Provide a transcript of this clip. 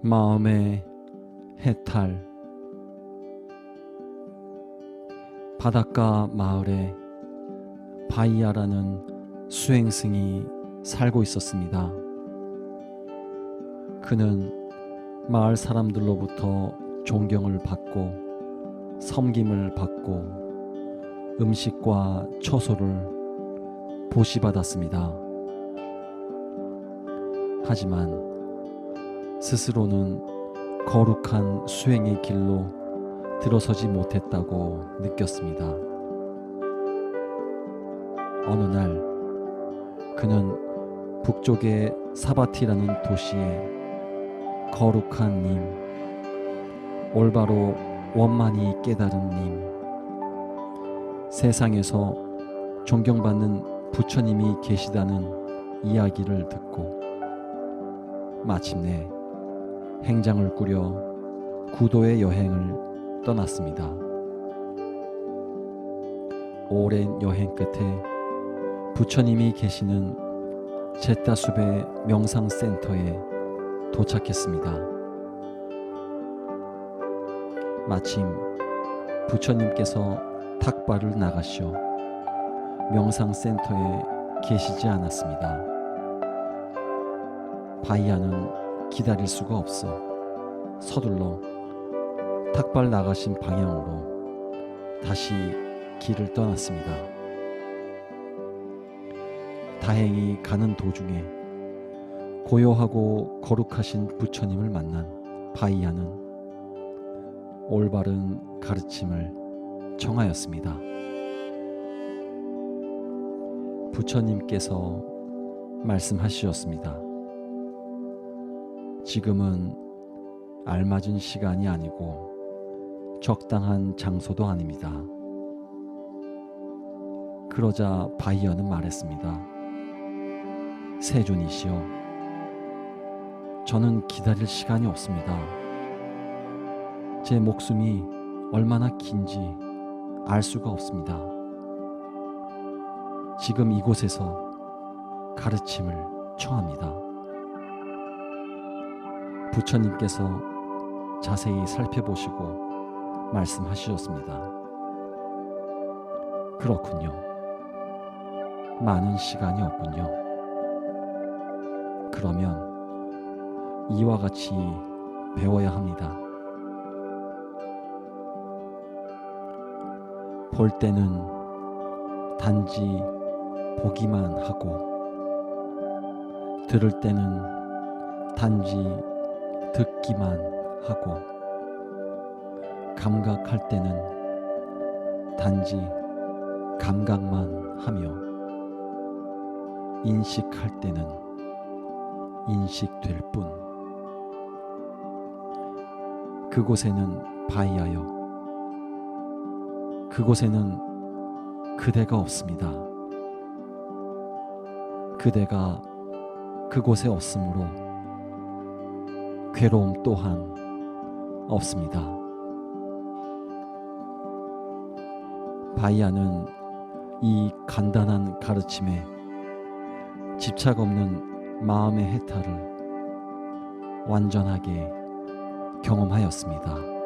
마음의 해탈 바닷가 마을에 바이아라는 수행승이 살고 있었습니다. 그는 마을 사람들로부터 존경을 받고 섬김을 받고 음식과 처소를 보시받았습니다. 하지만 스스로는 거룩한 수행의 길로 들어서지 못했다고 느꼈습니다. 어느 날 그는 북쪽의 사바티라는 도시에 거룩한 님, 올바로 원만히 깨달은 님, 세상에서 존경받는 부처님이 계시다는 이야기를 듣고 마침내 행장을 꾸려 구도의 여행을 떠났습니다. 오랜 여행 끝에 부처님이 계시는 제타숲의 명상센터에 도착했습니다. 마침 부처님께서 탁발을 나가시어 명상센터에 계시지 않았습니다. 바이아는 기다릴 수가 없어 서둘러 탁발 나가신 방향으로 다시 길을 떠났습니다. 다행히 가는 도중에 고요하고 거룩하신 부처님을 만난 바이아는 올바른 가르침을 청하였습니다. 부처님께서 말씀하시었습니다. 지금은 알맞은 시간이 아니고 적당한 장소도 아닙니다. 그러자 바이어는 말했습니다. 세존이시여, 저는 기다릴 시간이 없습니다. 제 목숨이 얼마나 긴지 알 수가 없습니다. 지금 이곳에서 가르침을 청합니다. 부처님께서 자세히 살펴보시고 말씀하셨습니다. 그렇군요. 많은 시간이 없군요. 그러면 이와 같이 배워야 합니다. 볼 때는 단지 보기만 하고 들을 때는 단지 듣기만 하고 감각할 때는 단지 감각만 하며 인식할 때는 인식될 뿐 그곳에는 바이아여 그곳에는 그대가 없습니다. 그대가 그곳에 없으므로 괴로움 또한 없습니다. 바이아는 이 간단한 가르침에 집착 없는 마음의 해탈을 완전하게 경험하였습니다.